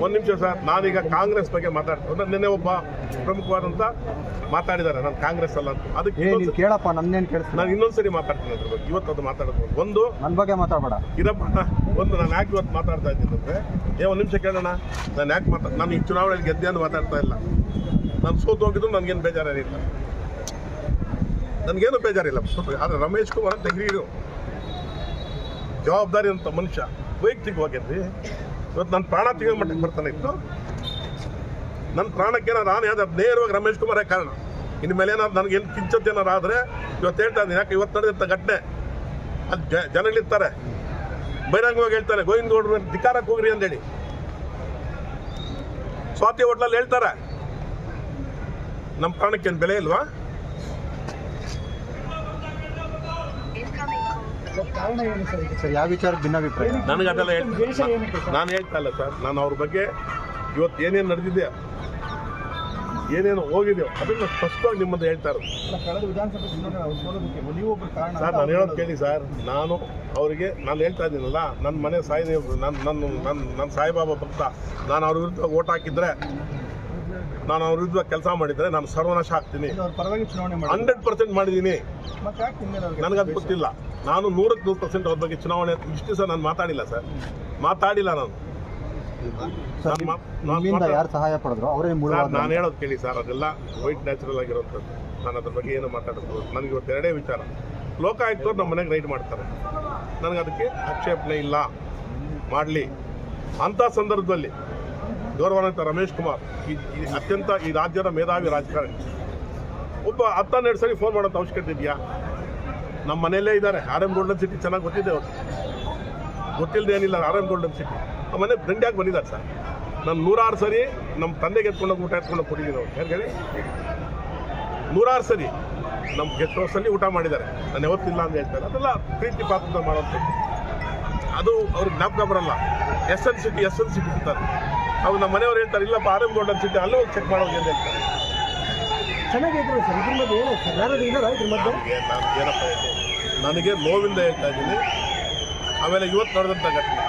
ಒಂದ್- ನಿಮಿಷ ಸರ್. ನಾನೀಗ ಕಾಂಗ್ರೆಸ್ ಬಗ್ಗೆ ಮಾತಾಡ್ತೀನಿ. ನಿನ್ನೆ ಒಬ್ಬ ಪ್ರಮುಖವಾದಂತ ಮಾತಾಡಿದ್ದಾರೆ ನಾನು ಕಾಂಗ್ರೆಸ್ ಅಲ್ಲ ಅಂತ. ಅದಕ್ಕೆ ಕೇಳಪ್ಪ ನನ್ನೇನ್ ಕೇಳಿಸ್ ನಾನು ಇನ್ನೊಂದ್ಸರಿ ಮಾತಾಡ್ತೀನಿ ಅದ್ರ ಬಗ್ಗೆ. ಇವತ್ತು ಅದು ಮಾತಾಡಬಹುದು ಒಂದು ನನ್ನ ಬಗ್ಗೆ ಮಾತಾಡಬೇಡ. ಇದಪ್ಪ ಒಂದು ನಾನು ಯಾಕೆ ಇವತ್ತು ಮಾತಾಡ್ತಾ ಇದ್ದೀನಿ ಅಂದ್ರೆ ಏ ಒಂದ್ ನಿಮಿಷ ಕೇಳೋಣ. ನಾನು ಯಾಕೆ ಮಾತಾಡ ನಾನು ಈ ಚುನಾವಣೆಯಲ್ಲಿ ಗೆದ್ದೆ ಅಂತ ಮಾತಾಡ್ತಾ ಇಲ್ಲ. ನಾನು ಸೋತು ಹೋಗಿದ್ರು ನನಗೇನು ಬೇಜಾರೇನಿಲ್ಲ ನನಗೇನು ಬೇಜಾರಿಲ್ಲ. ಆದರೆ ರಮೇಶ್ ಕುಮಾರ್ ಅಂತ ಹಿರಿಯರು, ಜವಾಬ್ದಾರಿ ಅಂತ ಮನುಷ್ಯ ವೈಯಕ್ತಿಕವಾಗಿರ್ರಿ ಇವತ್ತು ನನ್ನ ಪ್ರಾಣ ತೆಗೆಯೋ ಮಟ್ಟಕ್ಕೆ ಬರ್ತಾನೆ ಇತ್ತು. ನನ್ನ ಪ್ರಾಣಕ್ಕೆ ನಾನು ಯಾವ್ದು ನೇರವಾಗಿ ರಮೇಶ್ ಕುಮಾರೇ ಕಾರಣ. ಇನ್ನು ಮೇಲೆ ಏನಾದ್ರು ನನಗೇನು ಕಿಂಚತ್ ಏನಾರು ಆದರೆ ಇವತ್ತು ಹೇಳ್ತಾ ಇದ್ದೀನಿ. ಯಾಕೆ ಇವತ್ತು ನಡೆದಂಥ ಘಟನೆ? ಅದು ಜ ಜನಗಳಿರ್ತಾರೆ ಬಹಿರಂಗವಾಗಿ ಹೇಳ್ತಾರೆ, ಗೋವಿಂದ ಗೌಡ್ರು ಧಿಕಾರಕ್ಕೆ ಹೋಗ್ರಿ ಅಂತೇಳಿ ಸ್ವಾತಿ ಹೋಟ್ಲಲ್ಲಿ ಹೇಳ್ತಾರೆ ನಮ್ಮ ಪ್ರಾಣಕ್ಕೇನು ಬೆಲೆ ಇಲ್ವಾ? ಸರ್ ಯಾವ ವಿಚಾರ ಭಿನ್ನಾಭಿಪ್ರಾಯ? ನನಗೆ ಅದೆಲ್ಲ ನಾನು ಹೇಳ್ತಾ ಇಲ್ಲ ಸರ್. ನಾನು ಅವ್ರ ಬಗ್ಗೆ ಇವತ್ತು ಏನೇನು ನಡೆದಿದೆ ಏನೇನು ಹೋಗಿದೆಯೋ ಅದನ್ನ ಸ್ಪಷ್ಟವಾಗಿ ನಿಮ್ಮದು ಹೇಳ್ತಾ ಇರೋದು. ಕಳೆದ ವಿಧಾನಸಭೆ ಚುನಾವಣೆ ಅವ್ರು ಸೋಲೋದಕ್ಕೆ ನೀವೊಬ್ರು ಕಾರಣ ಸರ್ ನಾನು ಹೇಳೋದು ಕೇಳಿ ಸರ್. ನಾನು ಅವರಿಗೆ ನಾನು ಹೇಳ್ತಾ ಇದ್ದೀನಲ್ಲ ನನ್ನ ಮನೆ ಸಾಯಿ ನನ್ನ ನನ್ನ ನನ್ನ ನನ್ನ ಸಾಯಿಬಾಬಾ ಭಕ್ತ. ನಾನು ಅವ್ರ ವಿರುದ್ಧ ಓಟ್ ಹಾಕಿದ್ರೆ ನಾನು ಅವ್ರ ವಿರುದ್ಧ ಕೆಲಸ ಮಾಡಿದ್ರೆ ನಾನು ಸರ್ವನಾಶ ಆಗ್ತೀನಿ. ಪರವಾಗಿ ಚುನಾವಣೆ ಹಂಡ್ರೆಡ್ ಪರ್ಸೆಂಟ್ ಮಾಡಿದ್ದೀನಿ. ನನಗದು ಗೊತ್ತಿಲ್ಲ. ನಾನು ನೂರಕ್ಕೆ ನೂರು ಪರ್ಸೆಂಟ್ ಅವ್ರ ಬಗ್ಗೆ ಚುನಾವಣೆ ಇಷ್ಟು ಸಹ ನಾನು ಮಾತಾಡಿಲ್ಲ ಸರ್. ಮಾತಾಡಿಲ್ಲ ನಾನು. ಸರ್ ಯಾರು ಸಹಾಯ ಪಡೆದ್ರು? ಅವರೇ ಸರ್ ನಾನು ಹೇಳೋದು ಕೇಳಿ ಸರ್ ಅದೆಲ್ಲ ವೈಟ್ ನ್ಯಾಚುರಲ್ ಆಗಿರೋಂಥದ್ದು. ನಾನು ಅದ್ರ ಬಗ್ಗೆ ಏನು ಮಾತಾಡೋದು? ನನಗೆ ಇವತ್ತು ಎರಡೇ ವಿಚಾರ. ಲೋಕಾಯುಕ್ತವ್ರು ನಮ್ಮ ಮನೆಗೆ ರೈಡ್ ಮಾಡ್ತಾರೆ. ನನಗೆ ಅದಕ್ಕೆ ಆಕ್ಷೇಪಣೆ ಇಲ್ಲ. ಮಾಡಲಿ. ಅಂಥ ಸಂದರ್ಭದಲ್ಲಿ ಗೌರವಾನ್ವಿತ ರಮೇಶ್ ಕುಮಾರ್ ಈ ಈ ಅತ್ಯಂತ ಈ ರಾಜ್ಯದ ಮೇಧಾವಿ ರಾಜಕಾರಣಿ. ಒಬ್ಬ ಹತ್ತನ್ನೆರಡು ಸರಿ ಫೋನ್ ಮಾಡೋಂಥ ಅವಶ್ಯಕತೆ ಇದೆಯಾ? ನಮ್ಮ ಮನೆಯಲ್ಲೇ ಇದ್ದಾರೆ. ಆರ್ ಎಂ ಗೋಲ್ಡನ್ ಸಿಟಿ ಚೆನ್ನಾಗಿ ಗೊತ್ತಿದೆ ಅವ್ರು. ಗೊತ್ತಿಲ್ಲದೆ ಏನಿಲ್ಲ ಆರ್ ಎಂ ಗೋಲ್ಡನ್ ಸಿಟಿ ಆ ಮನೆ ದಂಡ್ಯಾಗಿ ಬಂದಿದ್ದಾರೆ ಸರ್. ನಾನು ನೂರಾರು ಸರಿ ನಮ್ಮ ತಂದೆಗೆ ಎತ್ಕೊಂಡೋಗಿ ಊಟ ಎತ್ಕೊಂಡೋಗಿ ಕೊಟ್ಟಿದ್ದೀನಿ ಅವ್ರು. ಯಾರು ಹೇಳಿ? ನೂರಾರು ಸರಿ ನಮ್ಮ ಗೆಸ್ಟ್ ಹೌಸಲ್ಲಿ ಊಟ ಮಾಡಿದ್ದಾರೆ. ನಾನು ಯಾವತ್ತಿಲ್ಲ ಅಂತ ಹೇಳ್ತಾರೆ ಅದೆಲ್ಲ ಪ್ರೀತಿ ಪಾತ್ರ ಮಾಡೋದು. ಅದು ಅವ್ರಿಗೆ ಜ್ಞಾಪಕ ಬರಲ್ಲ. S N city, S N city ಅಂತಾರೆ. ಅವ್ರು ನಮ್ಮ ಮನೆಯವ್ರು ಹೇಳ್ತಾರೆ, ಇಲ್ಲಪ್ಪ ಆರ್ ಎಂ ಗೋಲ್ಡನ್ ಸಿಟಿ ಅಲ್ಲೂ ಚೆಕ್ ಮಾಡೋದು ಅಂತ ಹೇಳ್ತಾರೆ. ಚೆನ್ನಾಗಿದ್ರು ಸರ್. ಇದ್ರ ಮಧ್ಯೆ ಏನು ಸರ್ ಯಾರು ಇದ್ದಾರಾ ಇದ್ರ ಮಧ್ಯೆ ನನಗೆ ನೋವಿಂದ ಹೇಳ್ತಾ ಇದ್ದೀನಿ. ಆಮೇಲೆ ಇವತ್ತು ನಡೆದಂಥ ಘಟನೆ.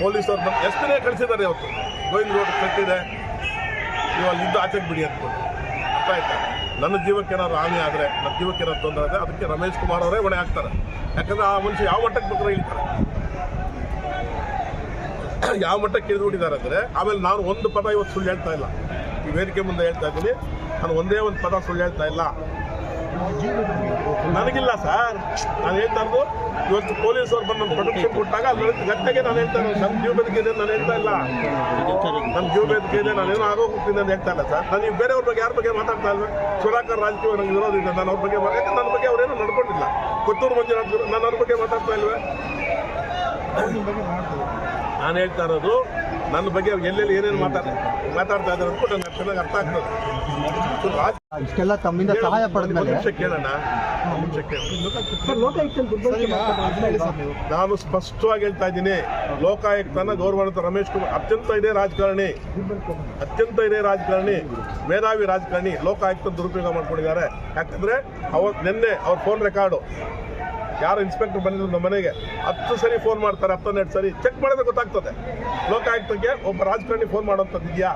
ಪೊಲೀಸರು ನಮ್ಮ ಎಷ್ಟನೇ ಕಳಿಸಿದ್ದಾರೆ ಇವತ್ತು? ಗೋವಿಂದ ರೋಡ್ ಕಟ್ಟಿದೆ. ಇವಾಗ ಇದ್ದು ಆಚೆಗೆ ಬಿಡಿ ಅಂದ್ಕೊಂಡು ಅರ್ಥ ಆಯ್ತಾ? ನನ್ನ ಜೀವಕ್ಕೆ ಏನಾದ್ರು ಹಾನಿ ಆದರೆ, ನನ್ನ ಜೀವಕ್ಕೆ ಏನಾದ್ರು ತೊಂದರೆ ಆದರೆ ಅದಕ್ಕೆ ರಮೇಶ್ ಕುಮಾರ್ ಅವರೇ ಹೊಣೆ ಹಾಕ್ತಾರೆ. ಯಾಕಂದ್ರೆ ಆ ಮನುಷ್ಯ ಯಾವ ಮಟ್ಟಕ್ಕೆ ಬೇಕಾದ್ರೆ ಹೇಳ್ತಾರೆ ಯಾವ ಮಟ್ಟಕ್ಕೆ ಇಳಿದುಬಿಟ್ಟಿದ್ದಾರೆ ಅಂದರೆ, ಆಮೇಲೆ ನಾನು ಒಂದು ಪದ ಇವತ್ತು ಸುಳ್ಳು ಹೇಳ್ತಾ ಇಲ್ಲ. ಈ ವೇದಿಕೆ ಮುಂದೆ ಹೇಳ್ತಾ ಇದ್ದೀನಿ. ನಾನು ಒಂದೇ ಒಂದು ಪದ ಸುಳ್ಳು ಹೇಳ್ತಾ ಇಲ್ಲ. ನನಗಿಲ್ಲ ಸರ್. ನಾನು ಹೇಳ್ತಾ ಇರೋದು ಇವತ್ತು ಪೊಲೀಸರು ಬಂದು ನನ್ನ ಪ್ರೊಟೆಕ್ಷನ್ ಕೊಟ್ಟಾಗ ನಡೆದ ಘಟನೆಗೆ ನಾನು ಹೇಳ್ತಾ ಇರೋದು. ನನ್ನ ಜೀವ ಇದೆ ನಾನು ಹೇಳ್ತಾ ಇಲ್ಲ. ನನ್ನ ಜೀವ ಬೆದರಿಕೆ ಇದೆ ನಾನೇನೋ ಆಗೋಗ್ತೀನಿ ಅಂತ ಹೇಳ್ತಾ ಇಲ್ಲ ಸರ್. ನಾನು ಈಗ ಬೇರೆಯವ್ರ ಬಗ್ಗೆ ಯಾರ ಬಗ್ಗೆ ಮಾತಾಡ್ತಾ ಇಲ್ಲ ಸುರಾಕರ್ ರಾಜಕೀಯ ನನಗೆ ಇರೋದಿಲ್ಲ ನಾನು ಅವ್ರ ಬಗ್ಗೆ ಯಾಕಂದ್ರೆ ನನ್ನ ಬಗ್ಗೆ ಅವರೇನು ನಡ್ಕೊಂಡಿಲ್ಲ. ಕೊತ್ತೂರು ಮಂಜುನಾಥ್ ನಾನು ಅವ್ರ ಬಗ್ಗೆ ಮಾತಾಡ್ತಾ ಇಲ್ವೇ? ನಿಮ್ಮ ನಾನು ಹೇಳ್ತಾ ಇರೋದು ನನ್ನ ಬಗ್ಗೆ ಎಲ್ಲೆಲ್ಲಿ ಏನೇನು ಮಾತಾಡ್ತಾರೆ ಮಾತಾಡ್ತಾ ಇದ್ದಾರೆ ಅಂದ್ಬಿಟ್ಟು ನನಗೆ ಚೆನ್ನಾಗಿ ಅರ್ಥ ಆಗ್ತದೆ. ಇಷ್ಟೆಲ್ಲ ತಮ್ಮಿಂದ ಸಹಾಯ ಪಡೆದ ಕೇಳೋಣ ನಾನು ಸ್ಪಷ್ಟವಾಗಿ ಹೇಳ್ತಾ ಇದ್ದೀನಿ ಲೋಕಾಯುಕ್ತನ ಗೌರವಾನ್ವಿತ ರಮೇಶ್ ಕುಮಾರ್ ಅತ್ಯಂತ ಇದೆ ರಾಜಕಾರಣಿ ಅತ್ಯಂತ ಇದೆ ರಾಜಕಾರಣಿ ಮೇಧಾವಿ ರಾಜಕಾರಣಿ ಲೋಕಾಯುಕ್ತ ದುರುಪಯೋಗ ಮಾಡ್ಕೊಂಡಿದ್ದಾರೆ. ಯಾಕಂದ್ರೆ ಅವತ್ತು ನಿನ್ನೆ ಅವ್ರ ಫೋನ್ ರೆಕಾರ್ಡು ಯಾರು ಇನ್ಸ್ಪೆಕ್ಟರ್ ಬಂದಿದ್ರು ನಮ್ಮ ಮನೆಗೆ ಹತ್ತು ಸರಿ ಫೋನ್ ಮಾಡ್ತಾರೆ ಹತ್ತನ್ನೆರಡು ಸರಿ. ಚೆಕ್ ಮಾಡಿದ್ರೆ ಗೊತ್ತಾಗ್ತದೆ. ಲೋಕಾಯುಕ್ತಕ್ಕೆ ಒಬ್ಬ ರಾಜಕಾರಣಿ ಫೋನ್ ಮಾಡೋಂಥದ್ದು ಇದೆಯಾ?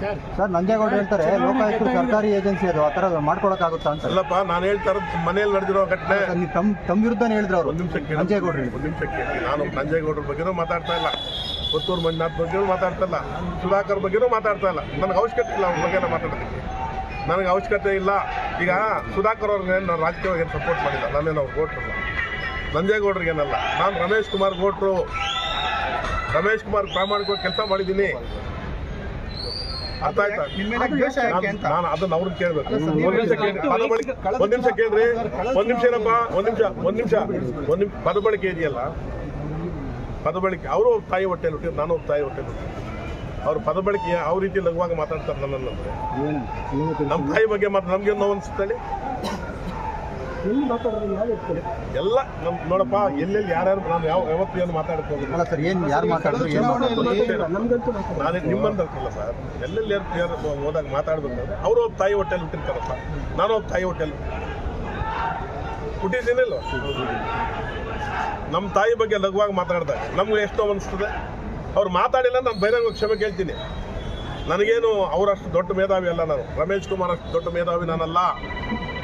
ಸರ್. ನಂಜೇಗೌಡ ಹೇಳ್ತಾರೆ ಲೋಕಾಯುಕ್ತ ಸರ್ಕಾರಿ ಏಜೆನ್ಸಿ ಅದು ಆ ಥರ ಮಾಡ್ಕೊಳಕ್ಕಾಗುತ್ತಾ ಅಂತ. ಅಲ್ಲಪ್ಪ ನಾನು ಹೇಳ್ತಾ ಇರೋದು ಮನೆಯಲ್ಲಿ ನಡೆದಿರೋ ಘಟನೆ. ನೀವು ತಮ್ಮ ತಮ್ಮ ವಿರುದ್ಧನೇ ಹೇಳಿದ್ರು ಅವರು. ಒಂದು ನಿಮಿಷ ಕೇಳಿ ನಂಜೇಗೌಡರು ಹೇಳಿದ್ರು ಒಂದು ನಿಮಿಷ ಕೇಳಿ. ನಾನು ನಂಜೇಗೌಡರ ಬಗ್ಗೆನೂ ಮಾತಾಡ್ತಾ ಇಲ್ಲ. ಪುತ್ತೂರು ಮಂಜುನಾಥ್ ಬಗ್ಗೆನೂ ಮಾತಾಡ್ತಾ ಇಲ್ಲ. ಸುಧಾಕರ್ ಬಗ್ಗೆನೂ ಮಾತಾಡ್ತಾ ಇಲ್ಲ. ನನಗೆ ಅವಶ್ಯಕತೆ ಇಲ್ಲ ಅವ್ರ ಬಗ್ಗೆ ಮಾತಾಡೋದಕ್ಕೆ. ನನಗೆ ಅವಶ್ಯಕತೆ ಇಲ್ಲ. ಈಗ ಸುಧಾಕರ್ ಅವ್ರಿಗೆ ನಾನು ರಾಜಕೀಯವಾಗಿ ಏನು ಸಪೋರ್ಟ್ ಮಾಡಿಲ್ಲ. ನಾನೇನು ಅವ್ರು ವೋಟ್ರಲ್ಲ ನಂಜೇಗೌಡರಿಗೇನಲ್ಲ ನಾನು ರಮೇಶ್ ಕುಮಾರ್ ಗೋಟ್ರು ರಮೇಶ್ ಕುಮಾರ್ ಪ್ರಾಮಾಣಿಕವಾಗಿ ಕೆಲಸ ಮಾಡಿದ್ದೀನಿ. ಅರ್ಥ ಆಯ್ತಾ? ನಾನು ಅದನ್ನ ಅವ್ರನ್ನ ಕೇಳ್ಬೇಕು. ಒಂದ್ ನಿಮಿಷ ಒಂದ್ ನಿಮಿಷ ಕೇಳ್ರಿ. ಒಂದ್ ನಿಮಿಷ ಏನಪ್ಪ? ಒಂದ್ ನಿಮಿಷ ಒಂದ್ ನಿಮಿಷ. ಒಂದ್ ನಿಮಿಷ ಪದ ಬಳಕೆ ಇದೆಯಲ್ಲ? ಪದ ಬಳಕೆ ಅವರು ತಾಯಿ ಹುಟ್ಟಿದ್ರು ನಾನು ತಾಯಿ ಹೊಟ್ಟೆಲಿ ಹುಟ್ಟಿದ್ದು ಅವ್ರ ಪದ ಬಳಕೆ ಯಾವ ರೀತಿ ಲಘುವಾಗಿ ಮಾತಾಡ್ತಾರೆ ನನ್ನಂದ್ರೆ ನಮ್ಮ ತಾಯಿ ಬಗ್ಗೆ ಮಾತ್ರ ನಮ್ಗೆ ನೋವು ಅನ್ಸುತ್ತೇಳಿ? ಎಲ್ಲಿ ನಮ್ ನೋಡಪ್ಪ ಎಲ್ಲೆಲ್ಲಿ ಯಾರ್ಯಾರು ನಾನು ಯಾವ ಯಾವತ್ತು ಏನು ಮಾತಾಡಕ್ ಹೋಗಿಲ್ಲ ಅಲ್ಲ ಸರ್ ಏನು ಯಾರು ಮಾತಾಡಿದ್ರು ಏನು ಮಾತಾಡಿದ್ರು ನಮ್ಗಂತೂ ಮಾತಾಡೋದು ನಾನು ನಿಮ್ಮಂತಲ್ಲ ಸರ್. ಎಲ್ಲೆಲ್ಲಿ ಯಾರು ಯಾರು ಹೋದಾಗ ಮಾತಾಡ್ಬೇಕಾದ್ರೆ ಅವರು ಅವ್ರ ತಾಯಿ ಹೋಟೆಲ್ ಬಿಟ್ಟಿರ್ತಾರಪ್ಪ. ನಾನು ಅವ್ರ ತಾಯಿ ಹೋಟೆಲ್ ಹುಟ್ಟಿದ್ದೀನಿಲ್ಲ ನಮ್ಮ ತಾಯಿ ಬಗ್ಗೆ ಲಘುವಾಗಿ ಮಾತಾಡ್ದಾಗ ನಮ್ಗೆ ಎಷ್ಟೋ ಅನಿಸ್ತದೆ. ಅವ್ರು ಮಾತಾಡಿಲ್ಲ ನಾನು ಬಹಿರಂಗ ಕ್ಷಮೆ ಕೇಳ್ತೀನಿ. ನನಗೇನು ಅವರಷ್ಟು ದೊಡ್ಡ ಮೇಧಾವಿ ಅಲ್ಲ ನಾನು. ರಮೇಶ್ ಕುಮಾರ್ ಅಷ್ಟು ದೊಡ್ಡ ಮೇಧಾವಿ ನಾನಲ್ಲ.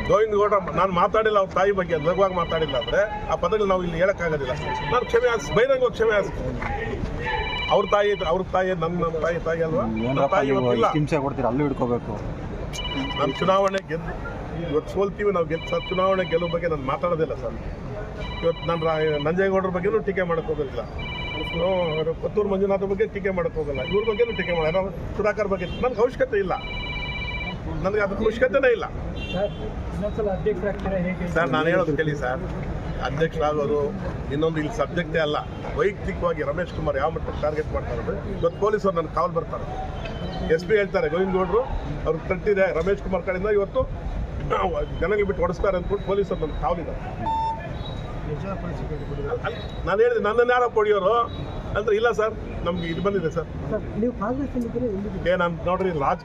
ಗೋವಿಂದ ಗೌಡ ನಾನು ಮಾತಾಡಿಲ್ಲ ಅವ್ರ ತಾಯಿ ಬಗ್ಗೆ ಲಘುವಾಗಿ ಮಾತಾಡಿಲ್ಲ ಅಂದರೆ ಆ ಪದಗಳು ನಾವು ಇಲ್ಲಿ ಹೇಳೋಕ್ಕಾಗೋದಿಲ್ಲ. ನಾನು ಕ್ಷಮೆ ಹಾಸ್ ಬಹಿರಂಗ ಕ್ಷಮೆ ಹಾಸ್ತೀನಿ ಅವ್ರ ತಾಯಿ ಅವ್ರ ತಾಯಿ ನನ್ನ ನಮ್ಮ ತಾಯಿ ತಾಯಿ ಅಲ್ವಾ? ಹಿಂಸೆ ಕೊಡ್ತೀರ? ಅಲ್ಲೂ ಹಿಡ್ಕೋಬೇಕು. ನಾನು ಚುನಾವಣೆ ಗೆದ್ದು ಇವತ್ತು ಸೋಲ್ತೀವಿ ನಾವು ಗೆದ್ದು ಸರ್ ಚುನಾವಣೆ ಗೆಲುವು ಬಗ್ಗೆ ನಾನು ಮಾತಾಡೋದಿಲ್ಲ ಸರ್. ಇವತ್ತು ನಾನು ನಂಜೇಗೌಡರ ಬಗ್ಗೆನೂ ಟೀಕೆ ಮಾಡಕ್ಕೆ ಹೋಗೋದಿಲ್ಲ. ಹ್ಞೂ, ಅವ್ರು ಪತ್ತೂರು ಮಂಜುನಾಥ ಬಗ್ಗೆ ಟೀಕೆ ಮಾಡಕ್ ಹೋಗಲ್ಲ. ಇವ್ರ ಬಗ್ಗೆನೂ ಟೀಕೆ ಮಾಡ ಸುಧಾಕರ್ ಬಗ್ಗೆ ನನಗೆ ಅವಶ್ಯಕತೆ ಇಲ್ಲ. ನನಗೆ ಅದಕ್ಕೆ ಅವಶ್ಯಕತೆನೇ ಇಲ್ಲ. ಸರ್ ನಾನು ಹೇಳೋದು ಕೇಳಿ ಸರ್. ಅಧ್ಯಕ್ಷರಾಗೋದು ಇನ್ನೊಂದು ಇಲ್ಲಿ ಸಬ್ಜೆಕ್ಟೇ ಅಲ್ಲ. ವೈಯಕ್ತಿಕವಾಗಿ ರಮೇಶ್ ಕುಮಾರ್ ಯಾವ ಮಟ್ಟಕ್ಕೆ ಟಾರ್ಗೆಟ್ ಮಾಡ್ತಾರೆ ಇವತ್ತು ಪೊಲೀಸರು ನನ್ನ ಕಾಲ್ ಬರ್ತಾರೆ. ಎಸ್ ಪಿ ಹೇಳ್ತಾರೆ ಗೋವಿಂದ ಗೌಡರು. ಅವ್ರಿಗೆ ತಟ್ಟಿದೆ ರಮೇಶ್ ಕುಮಾರ್ ಕಡೆಯಿಂದ ಇವತ್ತು ಜನಗಳಿಗೆ ಬಿಟ್ಟು ಹೊಡೆಸ್ತಾರೆ ಅಂದ್ಬಿಟ್ಟು ಪೊಲೀಸರು ನನ್ನ ಕಾವಲಿದ್ದಾರೆ ನಾನು ಹೇಳಿದೆ ನನ್ನನ್ನು ಯಾರೋ ಪಡೆಯೋರು ಅಂದ್ರೆ ಇಲ್ಲ ಸರ್ ನಮ್ಗೆ ಇದು ಬಂದಿದೆ ಸರ್. ಏ ನಾನು ನೋಡ್ರಿ ರಾಜ